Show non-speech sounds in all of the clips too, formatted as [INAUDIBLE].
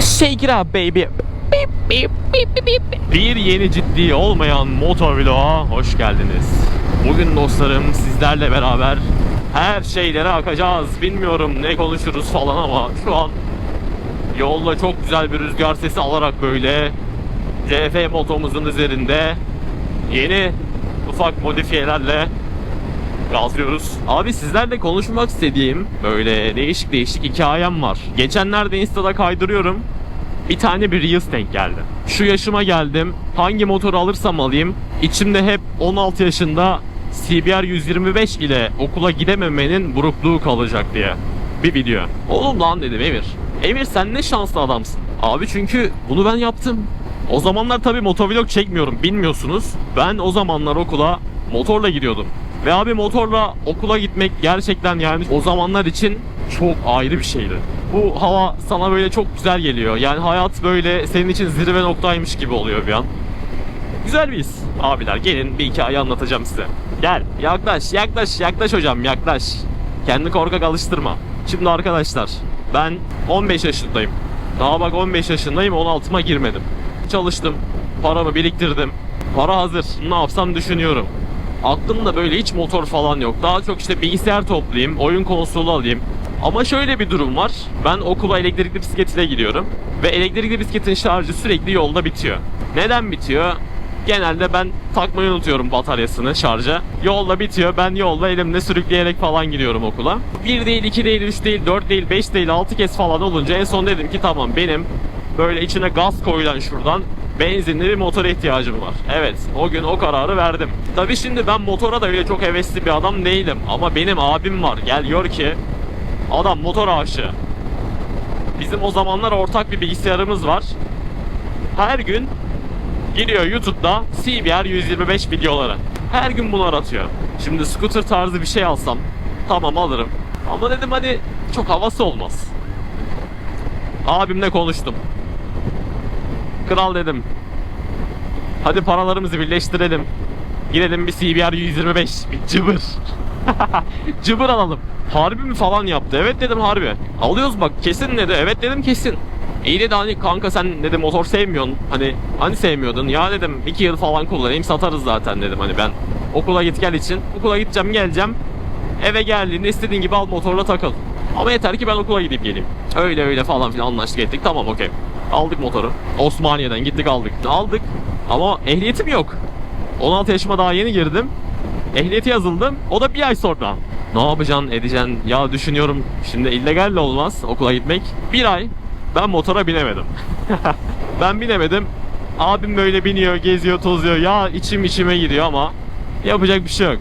Shake it up baby. Beep, beep, beep, beep. Bir yeni ciddi olmayan motovloğa hoş geldiniz. Bugün dostlarım sizlerle beraber her şeylere akacağız. Bilmiyorum ne konuşuruz falan ama şu an yolda çok güzel bir rüzgar sesi alarak böyle CF motomuzun üzerinde yeni ufak modifiyelerle gazlıyoruz. Abi sizlerle konuşmak istediğim böyle değişik değişik hikayem var. Geçenlerde Insta'da kaydırıyorum. Bir tane bir Reels denk geldi. Şu yaşıma geldim. Hangi motoru alırsam alayım. içimde hep 16 yaşında CBR 125 ile okula gidememenin burukluğu kalacak diye. Bir video. Oğlum lan dedim Emir. Emir sen ne şanslı adamsın. Abi çünkü bunu ben yaptım. O zamanlar tabii motovlog çekmiyorum bilmiyorsunuz. Ben o zamanlar okula motorla gidiyordum. Ve abi motorla okula gitmek gerçekten yani o zamanlar için çok ayrı bir şeydi. Bu hava sana böyle çok güzel geliyor. Yani hayat böyle senin için zirve noktaymış gibi oluyor bir an. Güzel bir. Abiler gelin bir hikaye anlatacağım size. Gel yaklaş yaklaş yaklaş hocam yaklaş. Kendi korkak alıştırma. Şimdi arkadaşlar ben 15 yaşındayım. Daha bak 15 yaşındayım 16'ma girmedim. Çalıştım. Paramı biriktirdim. Para hazır. Ne yapsam düşünüyorum. Aklımda böyle hiç motor falan yok. Daha çok işte bilgisayar toplayayım, oyun konsolu alayım. Ama şöyle bir durum var. Ben okula elektrikli bisikletle gidiyorum. Ve elektrikli bisikletin şarjı sürekli yolda bitiyor. Neden bitiyor? Genelde ben takmayı unutuyorum bataryasını şarja. Yolda bitiyor. Ben yolda elimle sürükleyerek falan gidiyorum okula. 1 değil, 2 değil, 3 değil, 4 değil, 5 değil, 6 kez falan olunca en son dedim ki tamam benim böyle içine gaz koyulan şuradan benzinli bir motora ihtiyacım var. Evet o gün o kararı verdim. Tabi şimdi ben motora da öyle çok hevesli bir adam değilim. Ama benim abim var. Gel gör ki adam motor aşığı. Bizim o zamanlar ortak bir bilgisayarımız var. Her gün giriyor YouTube'da CBR 125 videoları. Her gün bunlar atıyor. Şimdi scooter tarzı bir şey alsam tamam alırım. Ama dedim hadi çok havası olmaz. Abimle konuştum. Kral dedim. Hadi paralarımızı birleştirelim. Gidelim bir CBR 125. Bir cıbır. [LAUGHS] cıbır alalım. Harbi mi falan yaptı. Evet dedim harbi. Alıyoruz bak kesin dedi. Evet dedim kesin. İyi dedi hani kanka sen dedim motor sevmiyorsun. Hani hani sevmiyordun. Ya dedim iki yıl falan kullanayım satarız zaten dedim hani ben. Okula git gel için. Okula gideceğim geleceğim. Eve geldiğinde istediğin gibi al motorla takıl. Ama yeter ki ben okula gidip geleyim. Öyle öyle falan filan anlaştık ettik. Tamam okey. Aldık motoru. Osmaniye'den gittik aldık. Aldık ama ehliyetim yok. 16 yaşıma daha yeni girdim. Ehliyeti yazıldım. O da bir ay sonra. Ne yapacaksın edeceksin? Ya düşünüyorum şimdi illegal de olmaz okula gitmek. Bir ay ben motora binemedim. [LAUGHS] ben binemedim. Abim böyle biniyor, geziyor, tozuyor. Ya içim içime giriyor ama yapacak bir şey yok.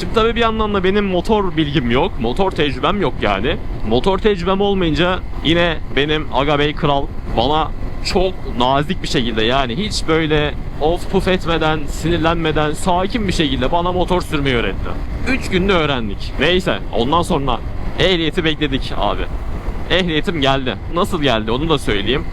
Şimdi tabii bir yandan da benim motor bilgim yok. Motor tecrübem yok yani. Motor tecrübem olmayınca yine benim Aga Bey Kral bana çok nazik bir şekilde yani hiç böyle of puf etmeden, sinirlenmeden sakin bir şekilde bana motor sürmeyi öğretti. 3 günde öğrendik. Neyse ondan sonra ehliyeti bekledik abi. Ehliyetim geldi. Nasıl geldi onu da söyleyeyim.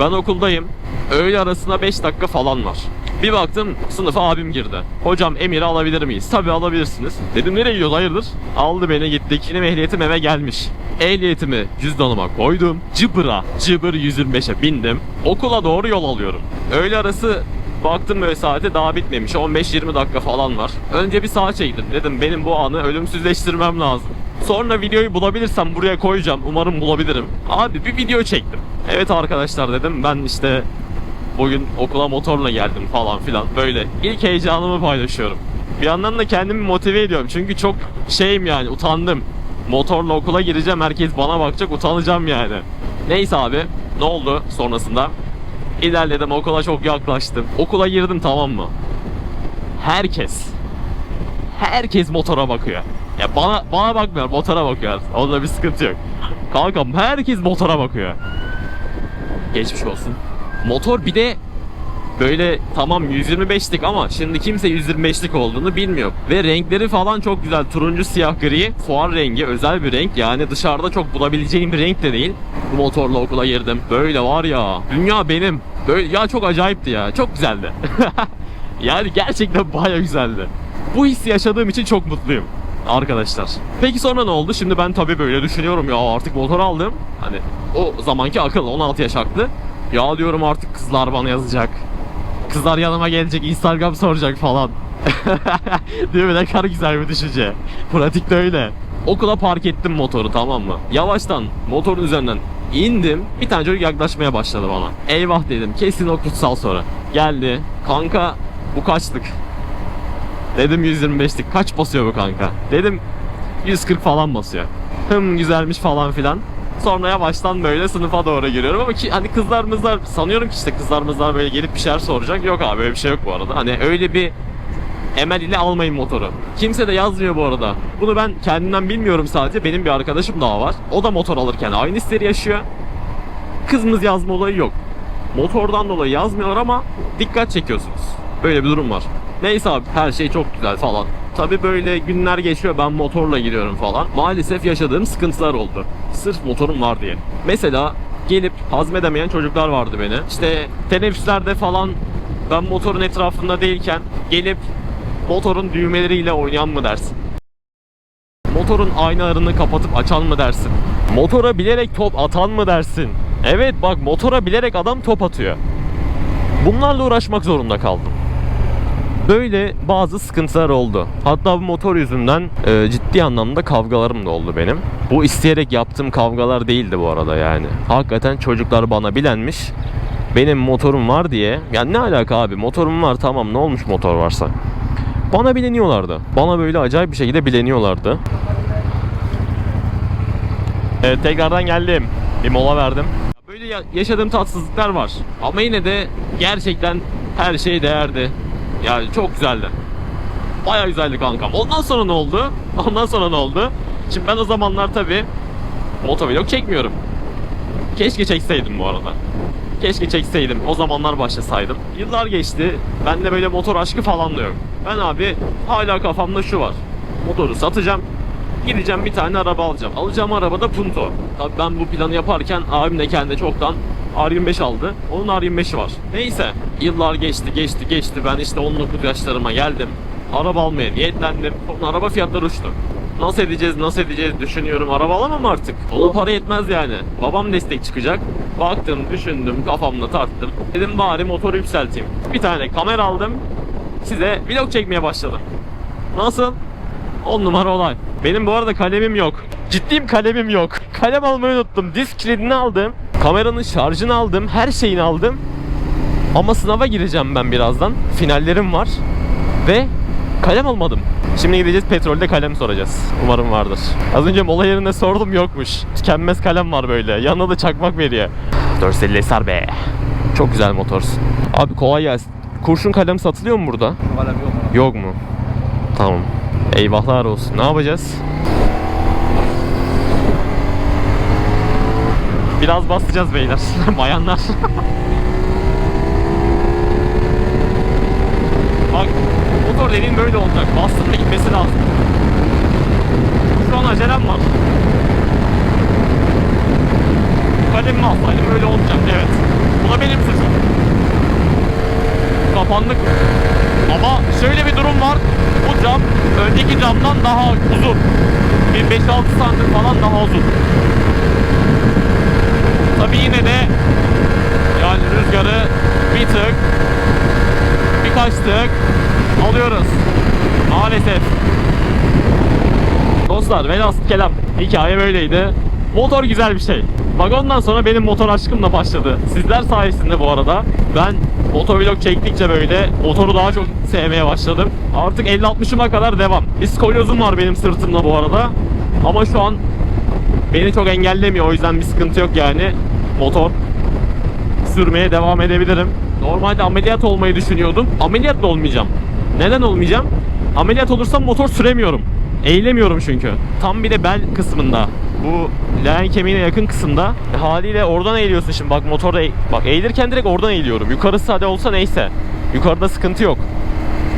Ben okuldayım. Öğle arasında 5 dakika falan var. Bir baktım sınıfa abim girdi. Hocam Emir'i alabilir miyiz? Tabii alabilirsiniz. Dedim nereye gidiyoruz hayırdır? Aldı beni gittik. Benim ehliyetim eve gelmiş. Ehliyetimi cüzdanıma koydum. Cıbıra, cıbır 125'e bindim. Okula doğru yol alıyorum. Öğle arası Baktım böyle saate daha bitmemiş. 15-20 dakika falan var. Önce bir sağa çektim. Dedim benim bu anı ölümsüzleştirmem lazım. Sonra videoyu bulabilirsem buraya koyacağım. Umarım bulabilirim. Abi bir video çektim. Evet arkadaşlar dedim ben işte bugün okula motorla geldim falan filan. Böyle ilk heyecanımı paylaşıyorum. Bir yandan da kendimi motive ediyorum. Çünkü çok şeyim yani utandım. Motorla okula gireceğim. Herkes bana bakacak. Utanacağım yani. Neyse abi. Ne oldu sonrasında? İlerledim okula çok yaklaştım. Okula girdim tamam mı? Herkes herkes motora bakıyor. Ya bana bana bakmıyor, motora bakıyor. Onda bir sıkıntı yok. Kankam herkes motora bakıyor. Geçmiş olsun. Motor bir de böyle tamam 125'lik ama şimdi kimse 125'lik olduğunu bilmiyor. Ve renkleri falan çok güzel. Turuncu, siyah, gri. Fuar rengi özel bir renk. Yani dışarıda çok bulabileceğim bir renk de değil. Bu motorla okula girdim. Böyle var ya. Dünya benim. Böyle ya çok acayipti ya. Çok güzeldi. [LAUGHS] yani gerçekten baya güzeldi. Bu hissi yaşadığım için çok mutluyum. arkadaşlar. Peki sonra ne oldu? Şimdi ben tabii böyle düşünüyorum ya artık motor aldım. Hani o zamanki akıl 16 yaş aklı. Ya diyorum artık kızlar bana yazacak. Kızlar yanıma gelecek, Instagram soracak falan. [LAUGHS] Değil mi? Ne kadar güzel bir düşünce. Pratikte öyle. Okula park ettim motoru tamam mı? Yavaştan motorun üzerinden indim. Bir tane çocuk yaklaşmaya başladı bana. Eyvah dedim. Kesin o kutsal soru. Geldi. Kanka bu kaçlık? Dedim 125'lik. Kaç basıyor bu kanka? Dedim 140 falan basıyor. Hım güzelmiş falan filan. Sonra yavaştan böyle sınıfa doğru giriyorum ama ki hani kızlar mızlar sanıyorum ki işte kızlar mızlar böyle gelip bir şeyler soracak. Yok abi öyle bir şey yok bu arada. Hani öyle bir emel ile almayın motoru. Kimse de yazmıyor bu arada. Bunu ben kendimden bilmiyorum sadece. Benim bir arkadaşım daha var. O da motor alırken aynı hisleri yaşıyor. Kızımız yazma olayı yok. Motordan dolayı yazmıyorlar ama dikkat çekiyorsunuz. Böyle bir durum var. Neyse abi her şey çok güzel falan. Tabi böyle günler geçiyor ben motorla gidiyorum falan. Maalesef yaşadığım sıkıntılar oldu. Sırf motorum var diye. Mesela gelip hazmedemeyen çocuklar vardı beni. İşte teneffüslerde falan ben motorun etrafında değilken gelip motorun düğmeleriyle oynayan mı dersin? Motorun aynalarını kapatıp açan mı dersin? Motora bilerek top atan mı dersin? Evet bak motora bilerek adam top atıyor. Bunlarla uğraşmak zorunda kaldım. Böyle bazı sıkıntılar oldu. Hatta bu motor yüzünden e, ciddi anlamda kavgalarım da oldu benim. Bu isteyerek yaptığım kavgalar değildi bu arada yani. Hakikaten çocuklar bana bilenmiş. Benim motorum var diye. Yani ne alaka abi motorum var tamam ne olmuş motor varsa. Bana bileniyorlardı. Bana böyle acayip bir şekilde bileniyorlardı. Evet tekrardan geldim. Bir mola verdim. Böyle ya- yaşadığım tatsızlıklar var. Ama yine de gerçekten her şey değerdi. Yani çok güzeldi. Baya güzeldi kankam. Ondan sonra ne oldu? [LAUGHS] Ondan sonra ne oldu? Şimdi ben o zamanlar tabi motovlog çekmiyorum. Keşke çekseydim bu arada. Keşke çekseydim. O zamanlar başlasaydım. Yıllar geçti. Bende böyle motor aşkı falan da yok. Ben abi hala kafamda şu var. Motoru satacağım. Gideceğim bir tane araba alacağım. Alacağım araba da Punto. Tabii ben bu planı yaparken abim de kendi çoktan R25 aldı. Onun R25'i var. Neyse. Yıllar geçti geçti geçti. Ben işte 19 yaşlarıma geldim. Araba almaya niyetlendim. Sonra araba fiyatları uçtu. Nasıl edeceğiz nasıl edeceğiz düşünüyorum. Araba alamam artık. Ona para yetmez yani. Babam destek çıkacak. Baktım düşündüm kafamda tarttım. Dedim bari motoru yükselteyim. Bir tane kamera aldım. Size vlog çekmeye başladım. Nasıl? 10 numara olay. Benim bu arada kalemim yok. Ciddiyim kalemim yok. Kalem almayı unuttum. Disk kilidini aldım. Kameranın şarjını aldım. Her şeyini aldım. Ama sınava gireceğim ben birazdan. Finallerim var. Ve kalem almadım. Şimdi gideceğiz petrolde kalem soracağız. Umarım vardır. Az önce mola yerinde sordum yokmuş. Tükenmez kalem var böyle. Yanına da çakmak veriyor. 450 SR be. Çok güzel motorsun. Abi kolay gelsin. Kurşun kalem satılıyor mu burada? Kalem yok? Yok mu? Tamam. Eyvahlar olsun. Ne yapacağız? Biraz basacağız beyler. [LAUGHS] Bayanlar. Bak motor dediğin böyle olacak. Bastın mı gitmesi lazım. Şu an acelem var. Kalemimi alsaydım böyle olacak. Evet. Bu da benim suçum. Kapandık. Ama şöyle bir durum var. Bu cam önceki camdan daha uzun. Bir 5-6 santim falan daha uzun. Tabii yine de yani rüzgarı bir tık birkaç tık alıyoruz. Maalesef. Dostlar velhasıl kelam hikaye böyleydi. Motor güzel bir şey. Bak ondan sonra benim motor aşkım da başladı. Sizler sayesinde bu arada ben motovlog çektikçe böyle motoru daha çok sevmeye başladım. Artık 50-60'ıma kadar devam. Bir skolyozum var benim sırtımda bu arada. Ama şu an beni çok engellemiyor o yüzden bir sıkıntı yok yani. Motor sürmeye devam edebilirim. Normalde ameliyat olmayı düşünüyordum. Ameliyat da olmayacağım. Neden olmayacağım? Ameliyat olursam motor süremiyorum. Eğilemiyorum çünkü. Tam bir de bel kısmında. Bu leğen kemiğine yakın kısımda. E, haliyle oradan eğiliyorsun şimdi. Bak motorda eğ- bak eğilirken direkt oradan eğiliyorum. Yukarısı hadi olsa neyse. Yukarıda sıkıntı yok.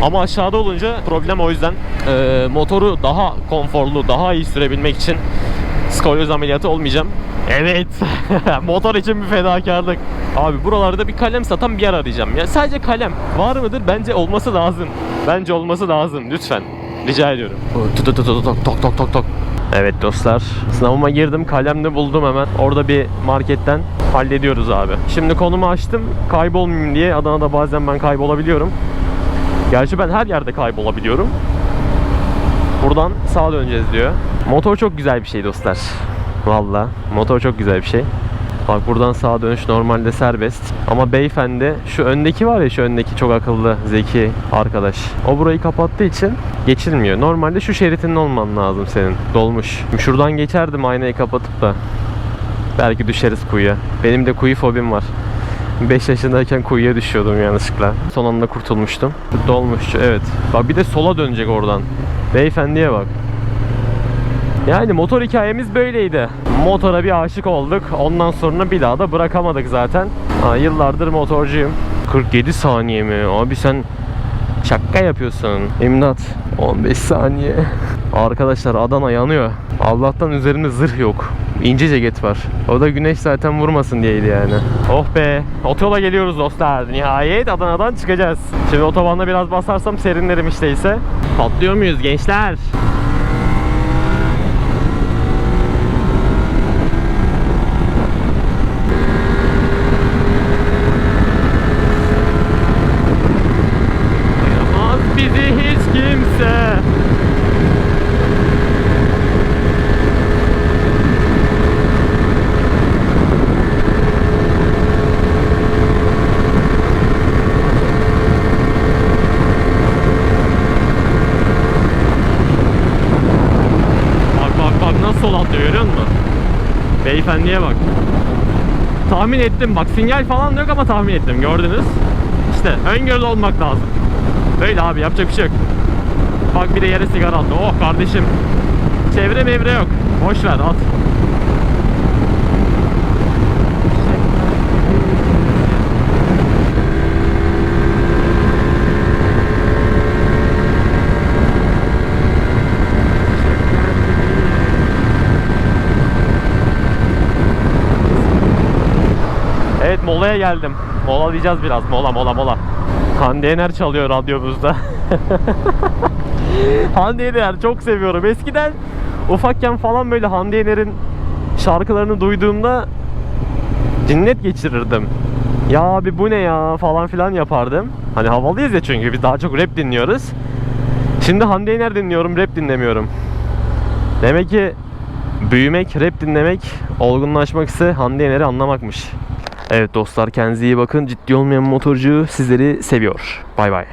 Ama aşağıda olunca problem o yüzden e, motoru daha konforlu, daha iyi sürebilmek için skolyoz ameliyatı olmayacağım. Evet. [LAUGHS] Motor için bir fedakarlık. Abi buralarda bir kalem satan bir yer arayacağım. Ya sadece kalem var mıdır? Bence olması lazım. Bence olması lazım lütfen. Rica ediyorum. Tok tok tok tok tok. Evet dostlar. Sınavıma girdim. Kalemde buldum hemen. Orada bir marketten hallediyoruz abi. Şimdi konumu açtım. Kaybolmayayım diye. Adana'da bazen ben kaybolabiliyorum. Gerçi ben her yerde kaybolabiliyorum. Buradan sağa döneceğiz diyor. Motor çok güzel bir şey dostlar. Valla motor çok güzel bir şey. Bak buradan sağa dönüş normalde serbest. Ama beyefendi şu öndeki var ya şu öndeki çok akıllı, zeki arkadaş. O burayı kapattığı için geçilmiyor. Normalde şu şeritinin olman lazım senin. Dolmuş. Şuradan geçerdim aynayı kapatıp da. Belki düşeriz kuyuya. Benim de kuyu fobim var. 5 yaşındayken kuyuya düşüyordum yanlışlıkla. Son anda kurtulmuştum. Dolmuşçu evet. Bak bir de sola dönecek oradan. Beyefendiye bak. Yani motor hikayemiz böyleydi. Motora bir aşık olduk. Ondan sonra bir daha da bırakamadık zaten. Ha, yıllardır motorcuyum. 47 saniye mi? Abi sen şaka yapıyorsun. İmdat. 15 saniye. Arkadaşlar Adana yanıyor. Allah'tan üzerimde zırh yok. İnce ceket var. O da güneş zaten vurmasın diyeydi yani. Oh be. Otoyola geliyoruz dostlar. Nihayet Adana'dan çıkacağız. Şimdi otobanda biraz basarsam serinlerim işte ise. Patlıyor muyuz gençler? Ayıramaz bizi hiç kimse. Bak bak bak nasıl sol atlıyor görüyor musun? Beyefendiye bak. Tahmin ettim bak sinyal falan yok ama tahmin ettim gördünüz. İşte öngörülü olmak lazım. Böyle abi yapacak bir şey yok. Bak bir de yere sigara attı. Oh kardeşim. Çevre mevre yok. Boş ver at. Evet molaya geldim. Mola diyeceğiz biraz. Mola mola mola. Hande Yener çalıyor radyomuzda. [LAUGHS] Hande Yener çok seviyorum. Eskiden ufakken falan böyle Hande Yener'in şarkılarını duyduğumda cinnet geçirirdim. Ya abi bu ne ya falan filan yapardım. Hani havalıyız ya çünkü biz daha çok rap dinliyoruz. Şimdi Hande Yener dinliyorum, rap dinlemiyorum. Demek ki büyümek, rap dinlemek, olgunlaşmak ise Hande Yener'i anlamakmış. Evet dostlar kendinize iyi bakın. Ciddi olmayan motorcu sizleri seviyor. Bay bay.